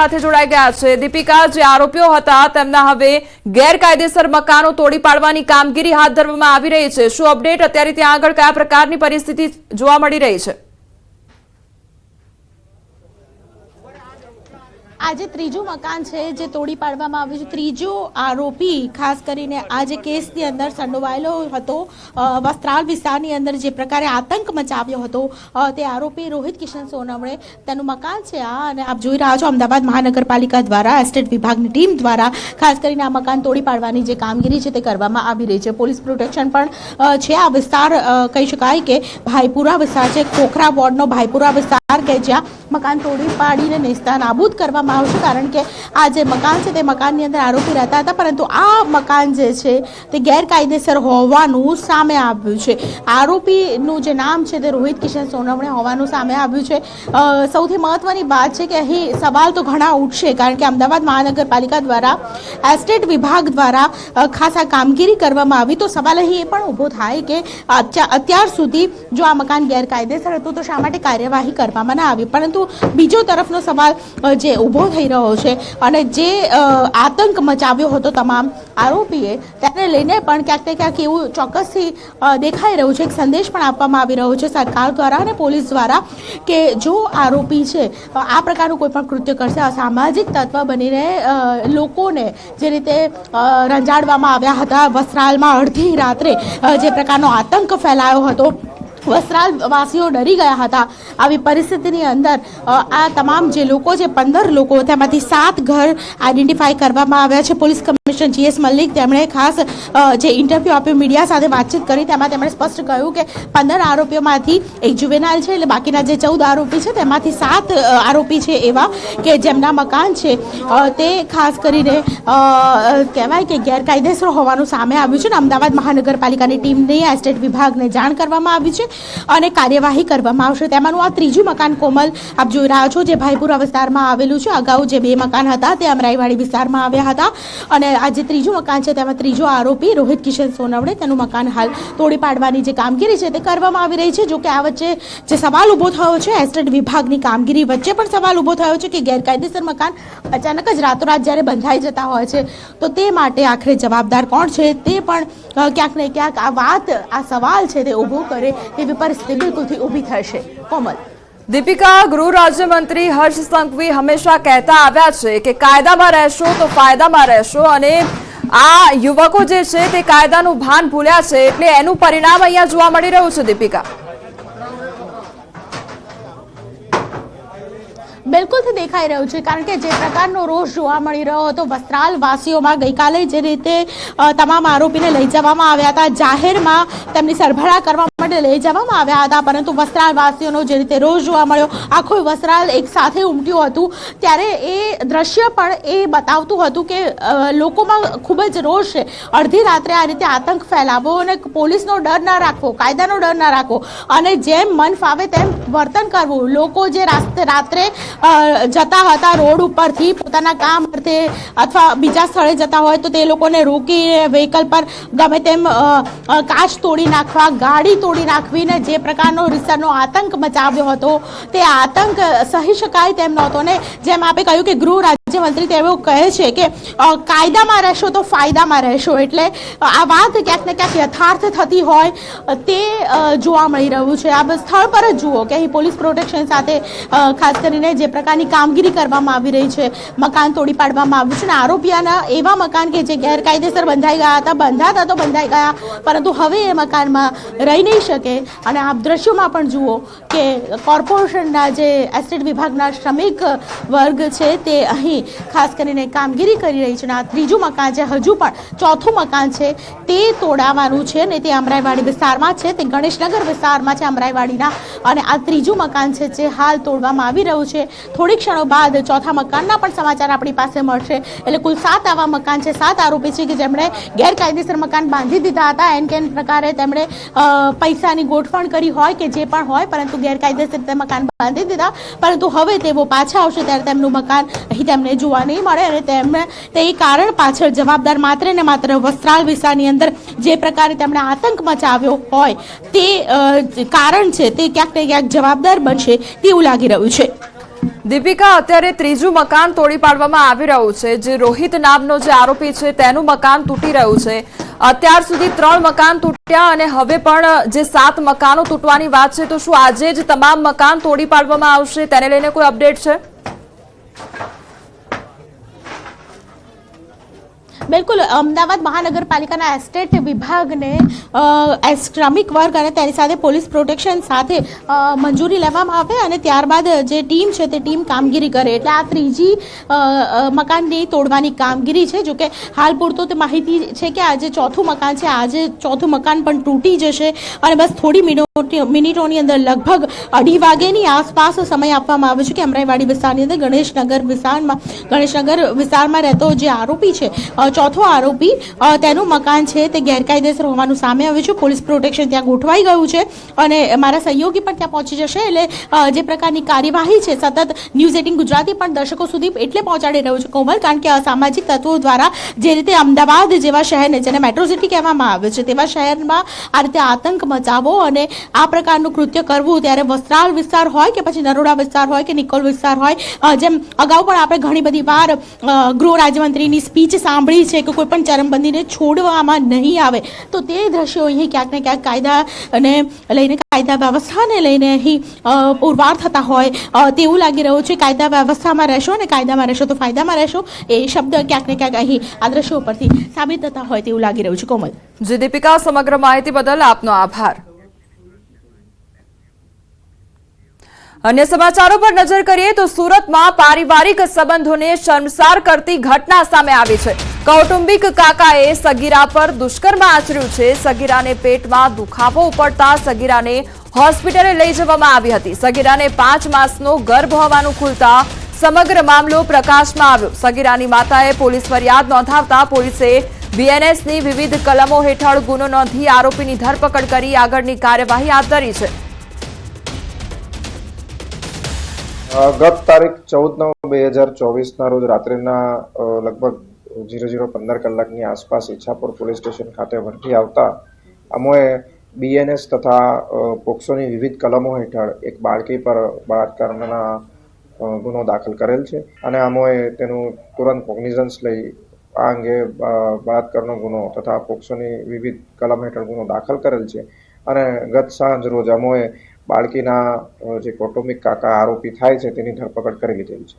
સાથે જોડાઈ ગયા છે. દીપિકા, જે આરોપીઓ હતા, તેમના હવે ગેરકાયદેસર મકાનો તોડી પાડવાની કામગીરી હાથ ધરવામાં આવી રહી છે. શું અપડેટ? અત્યારે ત્યાં આગળ કયા પ્રકારની પરિસ્થિતિ જોવા મળી રહી છે? આજે ત્રીજું મકાન છે જે તોડી પાડવામાં આવ્યું છે. ત્રીજો આરોપી, ખાસ કરીને આ જે કેસની અંદર સંડોવાયેલો હતો વસ્ત્રાલ વિસ્તારની અંદર જે પ્રકારે આતંક મચાવ્યો હતો તે આરોપી રોહિત કિશન સોનવણે તેનું મકાન છે આ અને આપ જોઈ રહ્યા છો અમદાવાદ મહાનગરપાલિકા દ્વારા, એસ્ટેટ વિભાગની ટીમ દ્વારા ખાસ કરીને આ મકાન તોડી પાડવાની જે કામગીરી છે તે કરવામાં આવી રહી છે. પોલીસ પ્રોટેક્શન પણ છે આ વિસ્તાર કહી શકાય કે ભાઈપુરા વિસ્તાર છે. ખોખરા વોર્ડનો ભાઈપુરા વિસ્તાર કે જ્યાં મકાન તોડી પાડીને નેસ્તા નાબૂદ કરવામાં આવશે કારણ કે આ જે મકાન છે તે મકાનની અંદર આરોપી રહેતા હતા, પરંતુ આ મકાન જે છે તે ગેરકાયદેસર હોવાનું સામે આવ્યું છે. આરોપીનું જે નામ છે તે રોહિત કિશન સોનવણે હોવાનું સામે આવ્યું છે. સૌથી મહત્વની વાત છે કે અહીં સવાલ તો ઘણા ઉઠશે, કારણ કે અમદાવાદ મહાનગરપાલિકા દ્વારા, એસ્ટેટ વિભાગ દ્વારા ખાસા કામગીરી કરવામાં આવી. તો સવાલ અહીં એ પણ ઊભો થાય કે અત્યાર સુધી જો આ મકાન ગેરકાયદેસર હતું, તો શા માટે કાર્યવાહી કરવામાં ના આવી? પરંતુ બીજો તરફનો સવાલ જે ઊભો થઈ રહ્યો છે અને જે આતંક મચાવ્યો હતો તમામ આરોપીએ, તેને લઈને પણ ક્યાંક ને ક્યાંક એવું ચોક્કસથી દેખાઈ રહ્યું છે. એક સંદેશ પણ આપવામાં આવી રહ્યો છે સરકાર દ્વારા અને પોલીસ દ્વારા કે જો આરોપી છે આ પ્રકારનું કોઈ પણ કૃત્ય કરશે અસામાજિક તત્વ બનીને લોકોને જે રીતે રંજાડવામાં આવ્યા હતા, વસ્ત્રાલમાં અડધી રાત્રે જે પ્રકારનો આતંક ફેલાયો હતો વસ્ત્રાલ વાસીઓ ડરી ગયા હતા. આવી પરિસ્થિતિની અંદર આ તમામ જે લોકો જે પંદર લોકો તેમાંથી સાત ઘર આઈડેન્ટિફાઈ કરવામાં આવ્યા છે. પોલીસ કમિશનર જીએસ મલ્લિક તેમણે ખાસ જે ઇન્ટરવ્યૂ આપ્યું મીડિયા સાથે વાતચીત કરી, તેમાં તેમણે સ્પષ્ટ કહ્યું કે પંદર આરોપીઓમાંથી એક જુવેનાઇલ છે, એટલે બાકીના જે ચૌદ આરોપી છે, તેમાંથી સાત આરોપી છે એવા કે જેમના મકાન છે. તે ખાસ કરીને કહેવાય કે ગેરકાયદેસર હોવાનું સામે આવ્યું છે અને અમદાવાદ મહાનગરપાલિકાની ટીમને એસ્ટેટ વિભાગને જાણ કરવામાં આવી છે. અને કાર્યવાહી કરવામાં આવશે. તેમાંનું આ ત્રીજું મકાન કોમલ, આપ જોઈ રહ્યા છો જે ભાઈપુરા વિસ્તારમાં આવેલું છે. અગાઉ જે બે મકાન હતા, તે અમરાઈવાડી વિસ્તારમાં આવ્યા હતા. અને આ જે ત્રીજું મકાન છે, તેમાં ત્રીજો આરોપી રોહિત કિશન સોનવડે તેનું મકાન હાલ તોડી પાડવાની જે કામગીરી છે, તે કરવામાં આવી રહી છે. જો કે આ વચ્ચે જે સવાલ ઊભો થયો છે, એસ્ટેટ વિભાગની કામગીરી વચ્ચે પણ સવાલ ઊભો થયો છે કે ગેરકાયદેસર મકાન અચાનક જ રાતોરાત જ્યારે બંધાઈ જતા હોય છે, તો તે માટે આખરે જવાબદાર કોણ છે, તે પણ ક્યાંક ને ક્યાંક આ વાત, આ સવાલ છે, તે ઊભો કરે તેવી પરિસ્થિતિ બિલકુલથી ઊભી થશે. કોમલ. દીપિકા ગૃહ રાજ્યમંત્રી હર્ષ સંઘવી હંમેશા કહેતા આવ્યા છે કે કાયદામાં રહેશો તો ફાયદામાં રહેશો અને આ યુવકો જે છે તે કાયદાનું ભાન ભૂલ્યા છે એટલે એનું પરિણામ અહીંયા જોવા મળી રહ્યું છે દીપિકા. બિલકુલથી દેખાઈ રહ્યું છે કારણ કે જે પ્રકારનો રોષ જોવા મળી રહ્યો હતો વસ્ત્રાલ વાસીઓમાં ગઈકાલે જે રીતે તમામ આરોપીને લઈ જવામાં આવ્યા હતા જાહેરમાં તેમની સરભરા કરવા માટે લઈ જવામાં આવ્યા હતા, પરંતુ વસ્ત્રાલ વાસીઓનો જે રીતે રોષ જોવા મળ્યો, આખું વસ્ત્રાલ એક સાથે ઉમટ્યું હતું. ત્યારે એ દ્રશ્ય પણ એ બતાવતું હતું કે લોકોમાં ખૂબ જ રોષ છે. અડધી રાત્રે આ રીતે આતંક ફેલાવો અને પોલીસનો ડર ના રાખવો, કાયદાનો ડર ના રાખવો અને જેમ મન ફાવે તેમ વર્તન કરવું. લોકો જે રાત્રે જતા હતા રોડ ઉપરથી, પોતાના કામ અર્થે અથવા બીજા સ્થળે જતા હોય, તો તે લોકોને રોકી વ્હીકલ પર ગમે તેમ કાચ તોડી નાખવા, ગાડી તોડી નાખવીને જે પ્રકારનો રીતસરનો આતંક મચાવ્યો હતો, તે આતંક સહી શકાય તેમ નહોતો. ને જેમ આપે કહ્યું કે ગૃહ રાજ્યમંત્રી તેઓ કહે છે કે કાયદામાં રહેશો તો ફાયદામાં રહેશો. એટલે આ વાત ક્યાંક ને ક્યાંક યથાર્થ થતી હોય તે જોવા મળી રહ્યું છે. આ સ્થળ પર જ જુઓ કે અહીં પોલીસ પ્રોટેક્શન સાથે ખાસ કરીને જે પ્રકારની કામગીરી કરવામાં આવી રહી છે, મકાન તોડી પાડવામાં આવ્યું છે અને આરોપીઓના એવા મકાન કે જે ગેરકાયદેસર બંધાઈ ગયા હતા, બંધાતા તો બંધાઈ ગયા, પરંતુ હવે એ મકાનમાં રહી નહીં શકે. અને આપ દ્રશ્યોમાં પણ જુઓ કે કોર્પોરેશનના જે એસ્ટેટ વિભાગના શ્રમિક વર્ગ છે તે અહીં ખાસ કરીને કામગીરી કરી રહી છે અને આ ત્રીજું મકાન છે, હજુ પણ ચોથું મકાન છે, તે તોડાવવાનું છે અને તે અમરાઈવાડી વિસ્તારમાં છે, તે ગણેશનગર વિસ્તારમાં છે અમરાઈવાડીના. અને આ ત્રીજું મકાન છે જે હાલ તોડવામાં આવી રહ્યું છે. થોડી ક્ષણો બાદ ચોથા મકાનના પણ સમાચાર આપણી પાસે મળશે. એટલે કુલ સાત આવા મકાન છે. સાત આરોપી છે કે જેમણે ગેરકાયદેસર મકાન બાંધી દીધા હતા. એન કેન પ્રકારે તેમણે પૈસાની ગોઠવણ કરી હોય કે જે પણ હોય, પરંતુ ગેરકાયદેસર તે મકાન બાંધી દીધા. પરંતુ હવે તેઓ પાછા આવશે ત્યારે તેમનું મકાન અહીં તેમને જોવા નહીં મળે અને તેમને તે કારણ પાછળ જવાબદાર માત્ર ને માત્ર વસ્ત્રાલ વિસ્તારની અંદર જે પ્રકારે તેમણે આતંક મચાવ્યો હોય તે કારણ છે તે ક્યાંક ને ક્યાંક જવાબદાર બનશે તેવું લાગી રહ્યું છે. દીપિકા, અત્યારે ત્રીજું મકાન તોડી પાડવામાં આવી રહ્યું છે. જે રોહિત નામનો જે આરોપી છે, તેનું મકાન તૂટી રહ્યું છે. અત્યાર સુધી ત્રણ મકાન તૂટ્યા અને હવે પણ જે સાત મકાનો તૂટવાની વાત છે, તો શું આજે જ તમામ મકાન તોડી પાડવામાં આવશે? તેને લઈને કોઈ અપડેટ છે? બિલકુલ, અમદાવાદ મહાનગરપાલિકાના એસ્ટેટ વિભાગને શ્રમિક વર્ગ અને તેની સાથે પોલીસ પ્રોટેક્શન સાથે મંજૂરી લેવામાં આવે અને ત્યારબાદ જે ટીમ છે તે ટીમ કામગીરી કરે. એટલે આ ત્રીજી મકાનની તોડવાની કામગીરી છે. જોકે હાલ પૂરતો તે માહિતી છે કે આજે ચોથું મકાન છે. આજે ચોથું મકાન પણ તૂટી જશે અને બસ થોડી મિનિટો, મિનિટોની અંદર લગભગ અઢી વાગ્યાની આસપાસ સમય આપવામાં આવ્યો છે કે અમરાઈવાડી વિસ્તારની અંદર ગણેશનગર વિસ્તારમાં ગણેશનગર વિસ્તારમાં રહેતો જે આરોપી છે ચોથો આરોપી તેનું મકાન છે તે ગેરકાયદેસર હોવાનું સામે આવ્યું છે. પોલીસ પ્રોટેક્શન ત્યાં ગોઠવાઈ ગયું છે અને મારા સહયોગી પણ ત્યાં પહોંચી જશે. એટલે જે પ્રકારની કાર્યવાહી છે, સતત ન્યૂઝ એટીન ગુજરાતી પણ દર્શકો સુધી એટલે પહોંચાડી રહ્યું છે કોમલ, કારણ કે અસામાજિક તત્વો દ્વારા જે રીતે અમદાવાદ જેવા શહેરને, જેને મેટ્રો સિટી કહેવામાં આવે છે, તેવા શહેરમાં આ રીતે આતંક મચાવવો અને આ પ્રકારનું કૃત્ય કરવું, ત્યારે વસ્ત્રાલ વિસ્તાર હોય કે પછી નરોડા વિસ્તાર હોય કે નિકોલ વિસ્તાર હોય જેમ અગાઉ પણ આપણે ઘણી બધી વાર ગૃહ રાજ્યમંત્રીની સ્પીચ સાંભળી છે કે કોઈ પણ ચરમબંધીને છોડવામાં નહીં આવે. તો તે દ્રશ્યો અહીં ક્યાંક ને ક્યાંક કાયદા અને લઈને કાયદા વ્યવસ્થાને લઈને અહીં પુરવાર થતા હોય તેવું લાગી રહ્યું છે. કાયદા વ્યવસ્થામાં રહેશો અને કાયદામાં રહેશો તો ફાયદામાં રહેશો એ શબ્દ ક્યાંક ને ક્યાંક અહીં આ દ્રશ્યો પરથી સાબિત થતા હોય તેવું લાગી રહ્યું છે. કોમલ. જે, દીપિકા, સમગ્ર માહિતી બદલ આપનો આભાર. અન્ય સમાચારો પર નજર કરીએ તો સુરતમાં પારિવારિક સંબંધોને શર્મસાર કરતી ઘટના સામે આવી છે. કૌટુંબિક કાકાએ સગીરા પર દુષ્કર્મ આચર્યું છે. સગીરાને પેટમાં દુખાવો ઉપડતા સગીરાને હોસ્પિટલે લઈ જવામાં આવી હતી. સગીરાને પાંચ માસનો ગર્ભ હોવાનું ખુલતા સમગ્ર મામલો પ્રકાશમાં આવ્યો. સગીરાની માતાએ પોલીસ ફરિયાદ નોંધાવતા પોલીસે બીએનએસની વિવિધ કલમો હેઠળ ગુનો નોંધી આરોપીની ધરપકડ કરી આગળની કાર્યવાહી હાથ ધરી છે. ગત તારીખ ચૌદ નવ બે હજાર ચોવીસના રોજ રાત્રિના લગભગ ઝીરો ઝીરો પંદર કલાકની આસપાસ ઈચ્છાપુર પોલીસ સ્ટેશન ખાતે ભરતી આવતા અમોએ બીએનએસ તથા પોક્સોની વિવિધ કલમો હેઠળ એક બાળકી પર બળાત્કારના ગુનો દાખલ કરેલ છે અને અમોએ તેનું તુરંત કોગ્નિઝન્સ લઈ આ અંગે બળાત્કારનો ગુનો તથા પોક્સોની વિવિધ કલમ હેઠળ ગુનો દાખલ કરેલ છે અને ગત સાંજ રોજ અમોએ બાળકીના જે કૌટુંબિક કાકા આરોપી થાય છે તેની ધરપકડ કરી લીધેલી છે.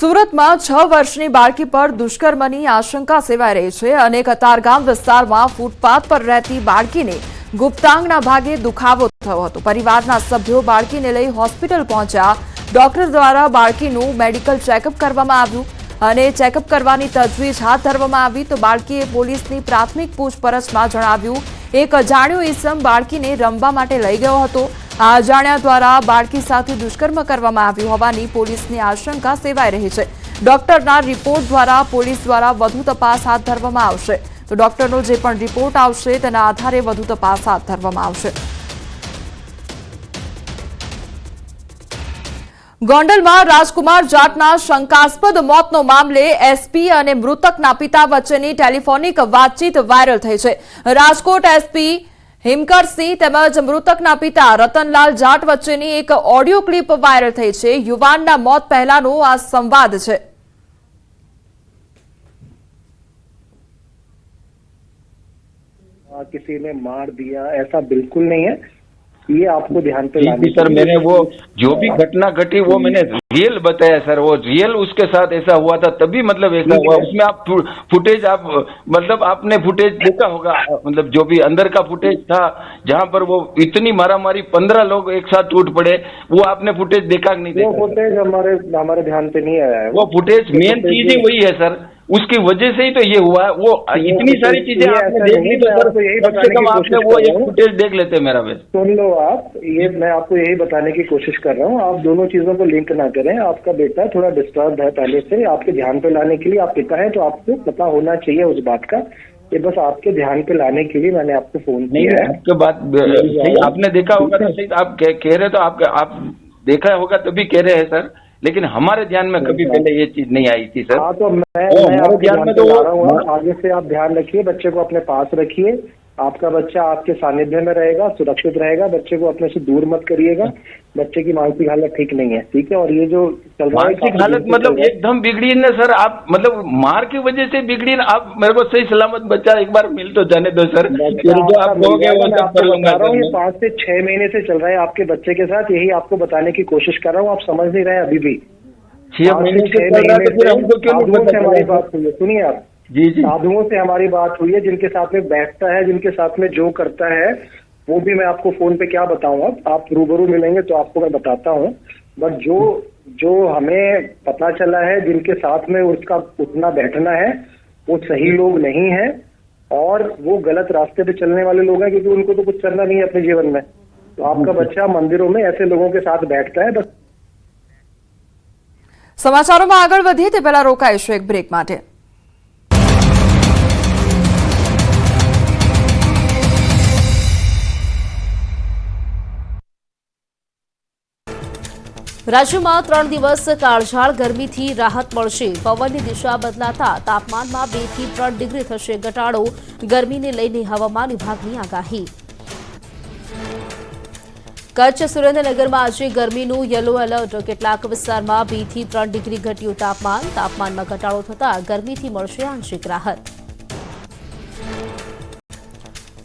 સુરતમાં છ વર્ષની બાળકી પર દુષ્કર્મની આશંકા સેવાઈ રહી છે. અને કતારગામ વિસ્તારમાં ફૂટપાથ પર રહેતી બાળકીને ગુપ્તાંગના ભાગે દુખાવો થયો હતો. પરિવારના સભ્યો બાળકીને લઈ હોસ્પિટલ પહોંચ્યા. ડોક્ટર દ્વારા બાળકીનું મેડિકલ ચેકઅપ કરવામાં આવ્યું અને ચેકઅપ કરવાની તજવીજ હાથ ધરવામાં આવી તો બાળકીએ પોલીસની પ્રાથમિક પૂછપરછમાં જણાવ્યું, એક અજાણ્યો ઈસમ બાળકીને રમવા માટે લઈ ગયો હતો. આ અજાણ્યા દ્વારા બાળકી સાથે દુષ્કર્મ કરવામાં આવ્યું હોવાની પોલીસની આશંકા સેવાઈ રહી છે. ડોક્ટરના રિપોર્ટ દ્વારા પોલીસ દ્વારા વધુ તપાસ હાથ ધરવામાં આવશે. તો ડોક્ટરનો જે પણ રિપોર્ટ આવશે તેના આધારે વધુ તપાસ હાથ ધરવામાં આવશે. ગોંડલમાં રાજકુમાર જાટના શંકાસ્પદ મોતનો મામલે એસપી અને મૃતકના પિતા વચ્ચેની ટેલિફોનિક વાતચીત વાયરલ થઈ છે. રાજકોટ એસપી હિમકરસિંહ તેમજ મૃતકના પિતા રતનલાલ જાટ વચ્ચેની એક ઓડિયો ક્લિપ વાયરલ થઈ છે યુવાનના મોત પહેલાનો આ સંવાદ છે आ, किसी ने मार दिया ऐसा बिल्कुल नहीं है ये आपको ध्यान पे जी सर मैंने वो जो भी घटना घटी वो मैंने रियल बताया सर वो रियल उसके साथ ऐसा हुआ था तभी मतलब ऐसा हुआ। उसमें आप फुटेज आप मतलब आपने फुटेज देखा होगा मतलब जो भी अंदर का फुटेज था जहाँ पर वो इतनी मारामारी पंद्रह लोग एक साथ टूट पड़े वो आपने फुटेज देखा नहीं वो देखा? फुटेज हमारे हमारे ध्यान पे नहीं आया है। वो फुटेज मेन चीज़ ही वही है सर। उसकी वजह से ही तो ये हुआ है। वो इतनी सारी चीज़ें आपने देख ली तो सर यही कम की आपने वो एक फुटेज देख लेते मेरा बस सुन लो आप ये मैं आपको यही बताने की कोशिश कर रहा हूँ। आप दोनों चीज़ों को लिंक ना करें। आपका बेटा थोड़ा डिस्टर्ब है पहले से आपके ध्यान पे लाने के लिए। आप पिता है तो आपको पता होना चाहिए उस बात का ये बस आपके ध्यान पे लाने के लिए मैंने आपको फ़ोन नहीं किया है। आपके बात सही आपने देखा होगा तो सही आप कह, कह रहे तो आप आप देखा होगा तभी कह रहे हैं सर। लेकिन हमारे ध्यान में कभी पहले ये चीज नहीं आई थी सर हाँ तो मैं ओ, मैं हमारे आपके ध्यान ध्यान में पे तो ला वो- रहा हूँ आप आगे से आप ध्यान रखिए बच्चे को अपने पास रखिए आपका बच्चा आपके सानिध्य में रहेगा सुरक्षित रहेगा बच्चे को अपने से दूर मत करिएगा बच्चे की मानसिक हालत ठीक नहीं है ठीक है? और ये जो चल रहा है मानसिक हालत मतलब एकदम बिगड़ी ना सर आप मतलब मार की वजह से बिगड़ी ना आप मेरे को सही सलामत बच्चा एक बार मिल तो जाने दो सर जो आप कहोगे। पाँच से छह महीने से चल रहा है आपके बच्चे के साथ यही आपको बताने की कोशिश कर रहा हूँ आप समझ नहीं रहे अभी भी। छह महीने से छह महीने तो से हमको क्यों हमारी बात सुनिए आप। जी जी साधुओं से हमारी बात हुई है जिनके साथ में बैठता है जिनके साथ में जो करता है वो भी मैं आपको फोन पे क्या बताऊं अब आप रूबरू मिलेंगे तो आपको मैं बताता हूँ बट जो जो हमें पता चला है जिनके साथ में उसका उठना बैठना है वो सही लोग नहीं है और वो गलत रास्ते पे चलने वाले लोग हैं क्योंकि उनको तो कुछ करना नहीं है अपने जीवन में तो आपका बच्चा मंदिरों में ऐसे लोगों के साथ बैठता है बस સમાચારોમાં આગળ વધીએ તે પહેલા રોકાઈશું એક બ્રેક માટે રાજ્યમાં ત્રણ દિવસ કાળઝાળ ગરમીથી રાહત મળશે. પવનની દિશા બદલાતા તાપમાનમાં બેથી ત્રણ ડિગ્રી થશે ઘટાડો. ગરમીને લઈને હવામાન વિભાગની આગાહી. કચ્છ સુરેન્દ્રનગરમાં આજે ગરમીનું યલો એલર્ટ. કેટલાક વિસ્તારમાં બેથી ત્રણ ડિગ્રી ઘટ્યું તાપમાન. તાપમાનમાં ઘટાડો થતાં ગરમીથી મળશે આંશિક રાહત.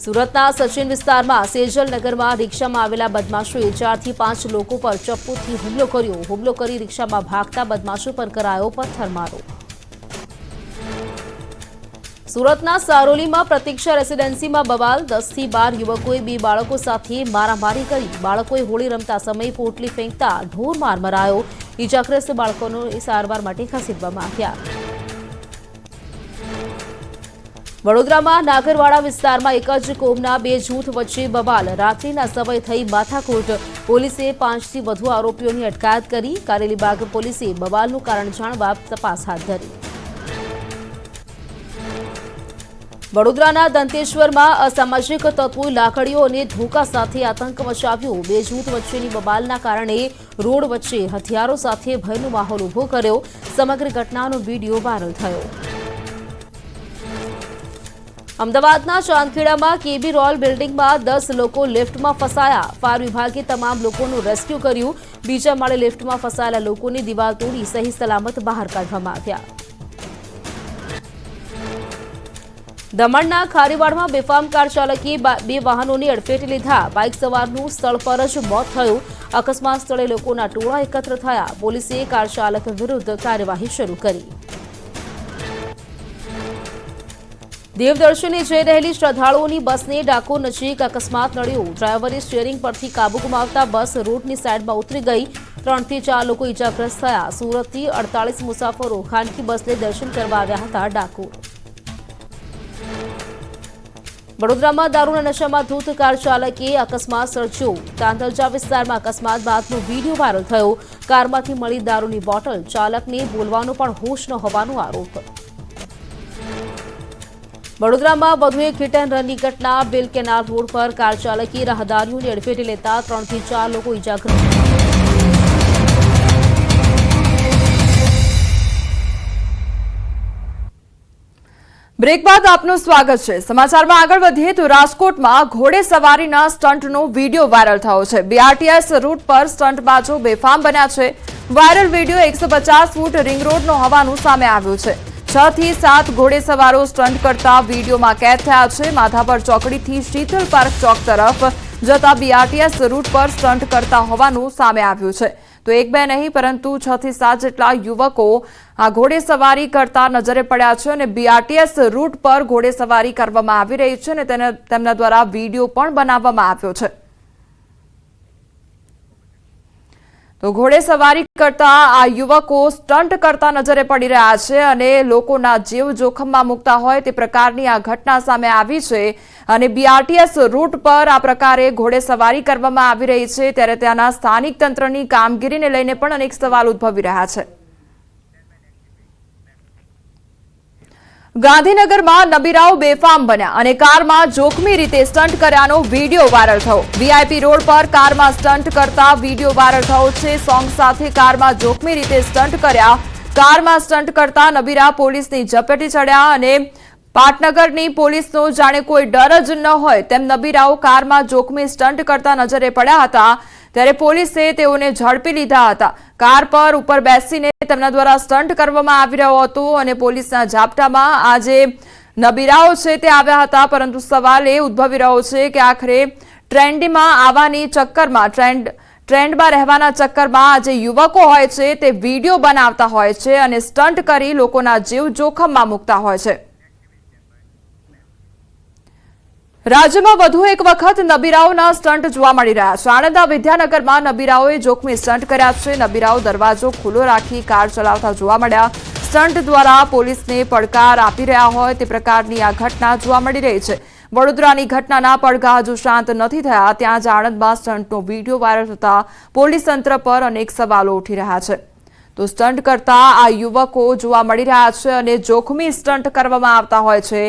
સુરતના સચિન વિસ્તારમાં સેજલ નગરમાં રિક્ષામાં આવેલા બદમાશોએ ચારથી પાંચ લોકો પર ચપ્પુથી હુમલો કર્યો. હુમલો કરી રિક્ષામાં ભાગતા બદમાશો પર કરાયો પથ્થરમારો. સુરતના સારોલીમાં પ્રતીક્ષા રેસીડેન્સીમાં બવાલ. દસથી બાર યુવકોએ બે બાળકો સાથે મારામારી કરી. બાળકોએ હોળી રમતા સમયે પોટલી ફેંકતા ઢોર માર મરાયો. ઇજાગ્રસ્ત બાળકોને સારવાર માટે ખસેડવામાં આવ્યા. વડોદરામાં નાગરવાડા વિસ્તારમાં એક જ કોમના બે જૂથ વચ્ચે બવાલ રાત્રિના સમય થઈ માથાકૂટ. પોલીસે પાંચથી વધુ આરોપીઓની અટકાયત કરી. કારેલીબાગ પોલીસે બવાલનું કારણ જાણવા તપાસ હાથ ધરી. વડોદરાના દંતેશ્વરમાં અસામાજિક તત્વો લાકડીઓ અને ધોકા સાથે આતંક મચાવ્યો. બે જૂથ વચ્ચેની બબાલના કારણે રોડ વચ્ચે હથિયારો સાથે ભયનો માહોલ ઊભો કર્યો. સમગ્ર ઘટનાનો વીડિયો વાયરલ થયો. અમદાવાદના ચાંદખેડામાં કેબી રોયલ બિલ્ડિંગમાં દસ લોકો લિફ્ટમાં ફસાયા. ફાયર વિભાગે તમામ લોકોનું રેસ્ક્યુ કર્યું. બીજા માળે લિફ્ટમાં ફસાયેલા લોકોની દિવાલ તોડી સહી સલામત બહાર કાઢવામાં આવ્યા. દમણના ખારીવાડમાં બેફામ કાર ચાલકે બે વાહનોની અડફેટે લીધા. બાઇક સવારનું સ્થળ પર જ મોત થયું. અકસ્માત સ્થળે લોકોના ટોળા એકત્ર થયા. પોલીસે કાર ચાલક વિરુદ્ધ કાર્યવાહી શરૂ કરી. દેવદર્શને જઈ રહેલી શ્રદ્ધાળુઓની બસને ડાકોર નજીક અકસ્માત નડ્યો. ડ્રાઈવરે સ્ટીયરિંગ પરથી કાબુ ગુમાવતા બસ રોડની સાઈડમાં ઉતરી ગઈ. ત્રણથી ચાર લોકો ઇજાગ્રસ્ત થયા. સુરતથી અડતાલીસ મુસાફરો ખાનગી બસને દર્શન કરવા આવ્યા હતા ડાકોર વડોદરામાં દારૂના નશામાં ધૂત કાર ચાલકે અકસ્માત સર્જ્યો. તાંતરજા વિસ્તારમાં અકસ્માત બાદનો વીડિયો વાયરલ થયો. કારમાંથી મળી દારૂની બોટલ. ચાલકને બોલવાનો પણ હોશ ન હોવાનો આરોપ. વડોદરામાં વધુ એક હિટ એન્ડ રનની ઘટના. બિલ કેનાલ રોડ પર કાર ચાલકે રાહદારીઓની અડફેટે લેતા ત્રણથી ચાર લોકો ઇજાગ્રસ્ત બ્રેક બાદ આપનું સ્વાગત છે. સમાચારમાં આગળ વધીએ તો રાજકોટમાં ઘોડે સવારીના સ્ટન્ટનો વીડિયો વાયરલ થયો છે. બીઆરટીએસ રૂટ પર સ્ટન્ટબાજો બેફામ બન્યા છે. વાયરલ વીડિયો એકસો ફૂટ રિંગ રોડનો હોવાનું સામે આવ્યું છે. છ થી સાત ઘોડેસવારો સ્ટન્ટ કરતા વિડીયોમાં કેદ થયા છે. માધાપર ચોકડીથી શીતલ પાર્ક ચોક તરફ જતા બીઆરટીએસ રૂટ પર સ્ટન્ટ કરતા હોવાનું સામે આવ્યું છે. તો એક બે નહીં, પરંતુ છ થી સાત જેટલા યુવકો આ ઘોડેસવારી કરતા નજરે પડ્યા છે અને બીઆરટીએસ રૂટ પર ઘોડેસવારી કરવામાં આવી રહી છે અને તેને તેમના દ્વારા વીડિયો પણ બનાવવામાં આવ્યો છે. તો ઘોડેસવારી કરતા આ યુવકો સ્ટન્ટ કરતા નજરે પડી રહ્યા છે અને લોકોના જીવ જોખમમાં મુકતા હોય તે પ્રકારની આ ઘટના સામે આવી છે અને બીઆરટીએસ રૂટ પર આ પ્રકારે ઘોડેસવારી કરવામાં આવી રહી છે ત્યારે ત્યાંના સ્થાનિક તંત્રની કામગીરીને લઈને પણ અનેક સવાલ ઉદ્ભવી રહ્યા છે. ગાંધીનગરમાં નબીરાઓ બેફામ બન્યા અને કારમાં જોખમી રીતે સ્ટન્ટ કર્યાનો વીડિયો વાયરલ થયો. વીઆઈપી રોડ પર કારમાં સ્ટન્ટ કરતા વીડિયો વાયરલ થયો છે. સોંગ સાથે કારમાં જોખમી રીતે સ્ટન્ટ કર્યા. કારમાં સ્ટન્ટ કરતા નબીરા પોલીસની ઝપેટી ચડ્યા અને પાટનગરની પોલીસનો જાણે કોઈ ડર જ ન હોય તેમ નબીરાઓ કારમાં જોખમી સ્ટન્ટ કરતા નજરે પડ્યા હતા. ત્યારે પોલીસે તેઓને ઝડપી લીધા હતા. કાર પર ઉપર બેસીને તેમના દ્વારા સ્ટન્ટ કરવામાં આવી રહ્યો હતો અને પોલીસના ઝાપટામાં આજે નબીરાઓ છે તે આવ્યા હતા, પરંતુ સવાલ એ ઉદ્ભવી રહ્યો છે કે આખરે ટ્રેન્ડમાં આવવાની ચક્કરમાં, ટ્રેન્ડ, ટ્રેન્ડમાં રહેવાના ચક્કરમાં જે યુવકો હોય છે તે વીડિયો બનાવતા હોય છે અને સ્ટન્ટ કરી લોકોના જીવ જોખમમાં મૂકતા હોય છે. રાજ્યમાં વધુ એક વખત નબીરાઓના સ્ટન્ટ જોવા મળી રહ્યા છે. આણંદના વિદ્યાનગરમાં નબીરાઓએ જોખમી સ્ટન્ટ કર્યા છે. નબીરાઓ દરવાજો ખુલ્લો રાખી કાર ચલાવતા જોવા મળ્યા. સ્ટન્ટ દ્વારા પોલીસને પડકાર આપી રહ્યા હોય તે પ્રકારની આ ઘટના જોવા મળી રહી છે. વડોદરાની ઘટનાના પડઘા હજુ શાંત નથી થયા. ત્યાં જ આણંદમાં સ્ટન્ટનો વીડિયો વાયરલ થતા પોલીસ તંત્ર પર અનેક સવાલો ઉઠી રહ્યા છે. તો સ્ટન્ટ કરતા આ યુવકો જોવા મળી રહ્યા છે અને જોખમી સ્ટન્ટ કરવામાં આવતા હોય છે.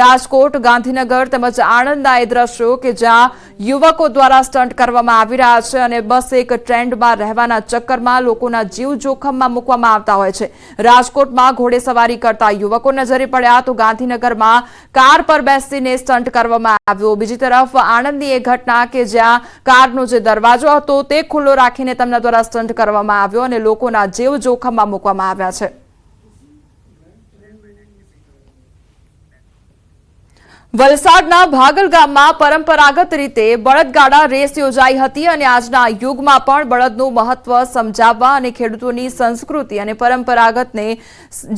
રાજકોટ, ગાંધીનગર તેમજ આણંદના એ દ્રશ્યો કે જ્યાં યુવકો દ્વારા સ્ટન્ટ કરવામાં આવી રહ્યા છે અને બસ એક ટ્રેન્ડમાં રહેવાના ચક્કરમાં લોકોના જીવ જોખમમાં મૂકવામાં આવતા હોય છે. રાજકોટમાં ઘોડેસવારી કરતા યુવકો નજરે પડ્યા તો ગાંધીનગરમાં કાર પર બેસીને સ્ટન્ટ કરવામાં આવ્યો. બીજી તરફ આણંદની એ ઘટના કે જ્યાં કારનો જે દરવાજો હતો તે ખુલ્લો રાખીને તેમના દ્વારા સ્ટન્ટ કરવામાં આવ્યો અને લોકોના જીવ જોખમમાં મૂકવામાં આવ્યા છે વલસાડના ભાગલ ગામમાં પરંપરાગત રીતે બળદગાડા રેસ યોજાઈ હતી અને આજના યુગમાં પણ બળદનું મહત્વ સમજાવવા અને ખેડૂતોની સંસ્કૃતિ અને પરંપરાગતને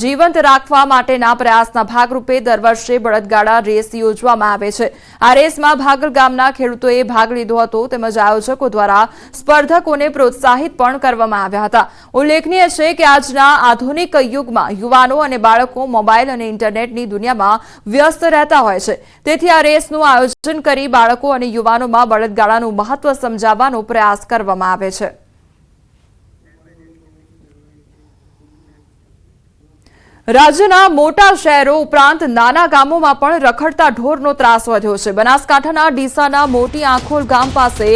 જીવંત રાખવા માટેના પ્રયાસના ભાગરૂપે દર વર્ષે બળદગાડા રેસ યોજવામાં આવે છે. આ રેસમાં ભાગલ ગામના ખેડૂતોએ ભાગ લીધો હતો તેમજ આયોજકો દ્વારા સ્પર્ધકોને પ્રોત્સાહિત પણ કરવામાં આવ્યા હતા. ઉલ્લેખનીય છે કે આજના આધુનિક યુગમાં યુવાનો અને બાળકો મોબાઈલ અને ઇન્ટરનેટની દુનિયામાં વ્યસ્ત રહેતા હોય છે. તેથી આ રેસનું આયોજન કરી બાળકો અને યુવાનોમાં બળદગાળાનું મહત્વ સમજાવવાનો પ્રયાસ કરવામાં આવે છે. રાજ્યના મોટા શહેરો ઉપરાંત નાના ગામોમાં પણ રખડતા ઢોરનો ત્રાસ વધ્યો છે. બનાસકાંઠાના ડીસાના મોટી આંખોલ ગામ પાસે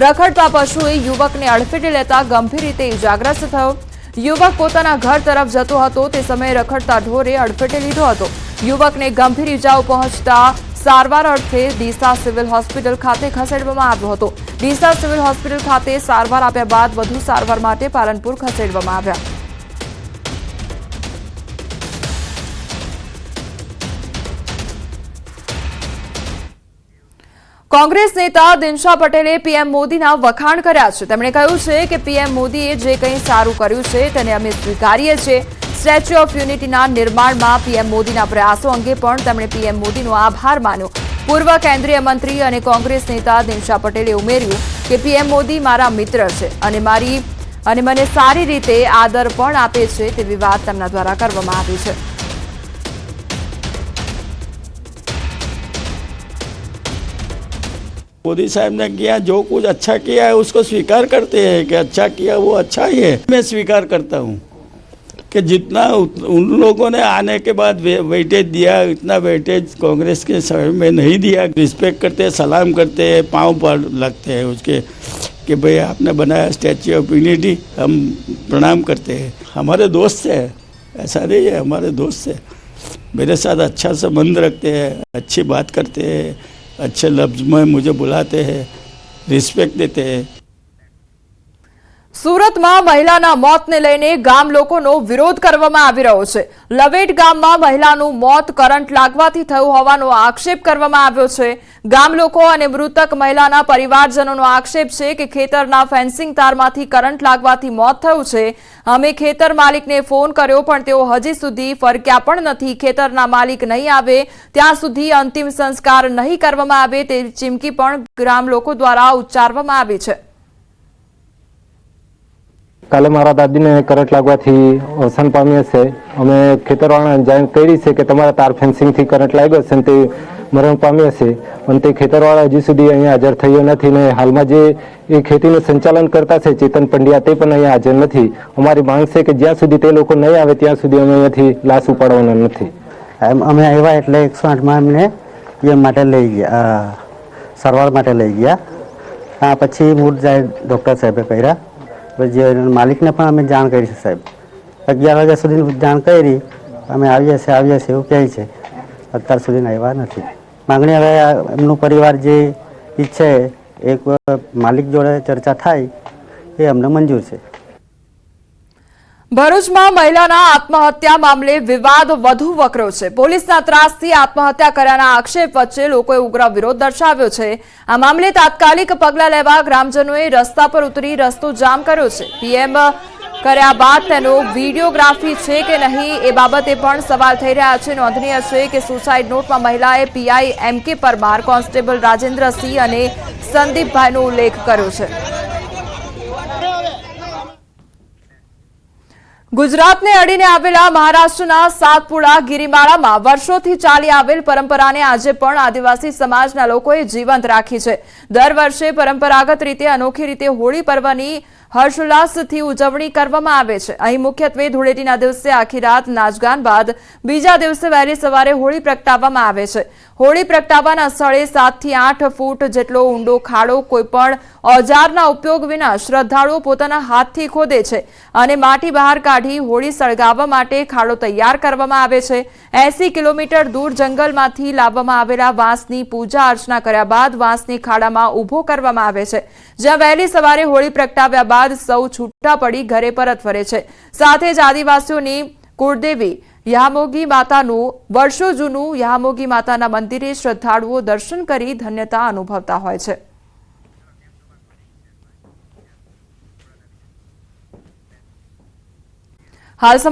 રખડતા પશુએ યુવકને અડફેટે લેતા ગંભીર રીતે ઇજાગ્રસ્ત થયો. યુવક પોતાના ઘર તરફ જતો હતો. તે સમયે રખડતા ઢોરે અડફેટે લીધો હતો. યુવકને ગંભીર ઇજાઓ પહોંચતા સારવાર અર્થે ડીસા સિવિલ હોસ્પિટલ ખાતે ખસેડવામાં આવ્યો હતો. ડીસા સિવિલ હોસ્પિટલ ખાતે સારવાર આપ્યા બાદ વધુ સારવાર માટે પાલનપુર ખસેડવામાં આવ્યા. કોંગ્રેસ નેતા દિનશા પટેલે પીએમ મોદીના વખાણ કર્યા છે. તેમણે કહ્યું છે કે પીએમ મોદીએ જે કંઈ સારું કર્યું છે તેને અમે સ્વીકારીએ છીએ. સ્ટેચ્યુ ઓફ યુનિટીના નિર્માણમાં પીએમ મોદીના પ્રયાસો અંગે પણ તેમણે પીએમ મોદીનો આભાર માન્યો. પૂર્વ કેન્દ્રીય મંત્રી અને કોંગ્રેસ નેતા દિનશા પટેલે ઉમેર્યું કે પીએમ મોદી મારા મિત્ર છે અને મારી અને મને સારી રીતે આદર પણ આપે છે તેવી વાત તેમના દ્વારા કરવામાં આવી છે. मोदी साहब ने किया, जो कुछ अच्छा किया है, उसको स्वीकार करते हैं कि अच्छा किया, वो अच्छा ही है। मैं स्वीकार करता हूँ कि जितना उन लोगों ने आने के बाद वेटेज दिया, इतना वेटेज कांग्रेस के समय में नहीं दिया। रिस्पेक्ट करते हैं, सलाम करते हैं, पाँव पर लगते हैं उसके, कि भाई आपने बनाया स्टैच्यू ऑफ़ यूनिटी, हम प्रणाम करते हैं। हमारे दोस्त है, ऐसा नहीं है, हमारे दोस्त है। मेरे साथ अच्छा संबंध रखते हैं, अच्छी बात करते हैं। अच्छे लफ्ज में मुझे बुलाते हैं रिस्पेक्ट देते हैं સુરતમાં મહિલાના મોતને લઈને ગામ લોકોનો વિરોધ કરવામાં આવી રહ્યો છે. લવેટ ગામમાં મહિલાનું મોત કરંટ લાગવાથી થયું હોવાનો આક્ષેપ કરવામાં આવ્યો છે. ગામ લોકો અને મૃતક મહિલાના પરિવારજનોનો આક્ષેપ છે કે ખેતરના ફેન્સિંગ તારમાંથી કરંટ લાગવાથી મોત થયું છે. અમે ખેતર માલિકને ફોન કર્યો, પણ તેઓ હજી સુધી ફરક્યા પણ નથી. ખેતરના માલિક નહીં આવે, ત્યાં સુધી અંતિમ સંસ્કાર નહીં કરવામાં આવે તેવી ચીમકી પણ ગ્રામ લોકો દ્વારા ઉચ્ચારવામાં આવી છે. કાલે મારા દાદીને કરંટ લાગવાથી અવસાન પામ્યા છે. અમે ખેતરવાળાને જાણ કરી છે કે તમારા તાર ફેન્સિંગથી કરંટ લાગ્યો છે અને તે મરણ પામ્યા છે. અને તે ખેતરવાળા હજી સુધી અહીંયા હાજર થયો નથી ને હાલમાં જે એ ખેતીનું સંચાલન કરતા છે, ચેતન પંડ્યા, તે પણ અહીંયા હાજર નથી. અમારી માંગ છે કે જ્યાં સુધી તે લોકો નહીં આવે, ત્યાં સુધી અમે અહીંયાથી લાશ ઉપાડવાના નથી. અમે આવ્યા એટલે એકસો આઠમાં એમને એ માટે લઈ ગયા સારવાર માટે લઈ ગયા. હા, પછી મૂળ જાય ડૉક્ટર સાહેબે કર્યા. જે માલિકને પણ અમે જાણ કરી છે સાહેબ. અગિયાર વાગ્યા સુધી જાણ કરી અમે આવીએ છીએ આવીએ છીએ એવું કહે છે. અત્યાર સુધી આવ્યા નથી. માગણી હવે એમનું પરિવાર જે ઈચ્છે, એક માલિક જોડે ચર્ચા થાય, એ અમને મંજૂર છે. ભરૂચમાં મહિલાના આત્મહત્યા મામલે વિવાદ વધુ વકરો છે. પોલીસના ત્રાસથી આત્મહત્યા કર્યાના આક્ષેપ વચ્ચે લોકોએ ઉગ્ર વિરોધ દર્શાવ્યો છે. આ મામલે તાત્કાલિક પગલાં લેવા ગ્રામજનોએ રસ્તા પર ઉતરી રસ્તો જામ કર્યો છે. પીએમ કર્યા બાદ તેનો વિડીયોગ્રાફી છે કે નહીં એ બાબતે પણ સવાલ થઈ રહ્યા છે. નોંધનીય છે કે સુસાઇડ નોટમાં મહિલાએ પીઆઈ એમ કે પરમાર કોન્સ્ટેબલ રાજેન્દ્રસિંહ અને સંદીપભાઈનો ઉલ્લેખ કર્યો છે. ગુજરાતને અડીને આવેલા મહારાષ્ટ્રના સાતપુડા ગિરિમાળામાં વર્ષોથી ચાલી આવેલ પરંપરાને આજે પણ આદિવાસી સમાજના લોકોએ જીવંત રાખી છે. દર વર્ષે પરંપરાગત રીતે અનોખી રીતે હોળી પર્વની હર્ષોલ્લાસથી ઉજવણી કરવામાં આવે છે. અહીં મુખ્યત્વે ધૂળેટીના દિવસે આખી રાત નાચગાન બાદ બીજા દિવસે વહેલી સવારે હોળી પ્રગટાવવામાં આવે છે. હોળી પ્રગટાવવાના સ્થળે સાતથી આઠ ફૂટ જેટલો ઊંડો ખાડો કોઈપણ ઓજારના ઉપયોગ વિના શ્રદ્ધાળુઓ પોતાના હાથથી ખોદે છે અને માટી બહાર કાઢી હોળી સળગાવવા માટે ખાડો તૈયાર કરવામાં આવે છે. એસી કિલોમીટર દૂર જંગલમાંથી લાવવામાં આવેલા વાંસની પૂજા અર્ચના કર્યા બાદ વાંસની ખાડામાં ઊભો કરવામાં આવે છે. જ્યાં વહેલી સવારે હોળી પ્રગટાવ્યા બાદ સૌ છૂટા પડી ઘરે પરત ફરે છે. સાથે જ આદિવાસીઓની કુળદેવી યામોગી માતાનું, વર્ષો જૂનું યામોગી માતાના મંદિરે શ્રદ્ધાળુઓ દર્શન કરી ધન્યતા અનુભવતા હોય છે. હાલ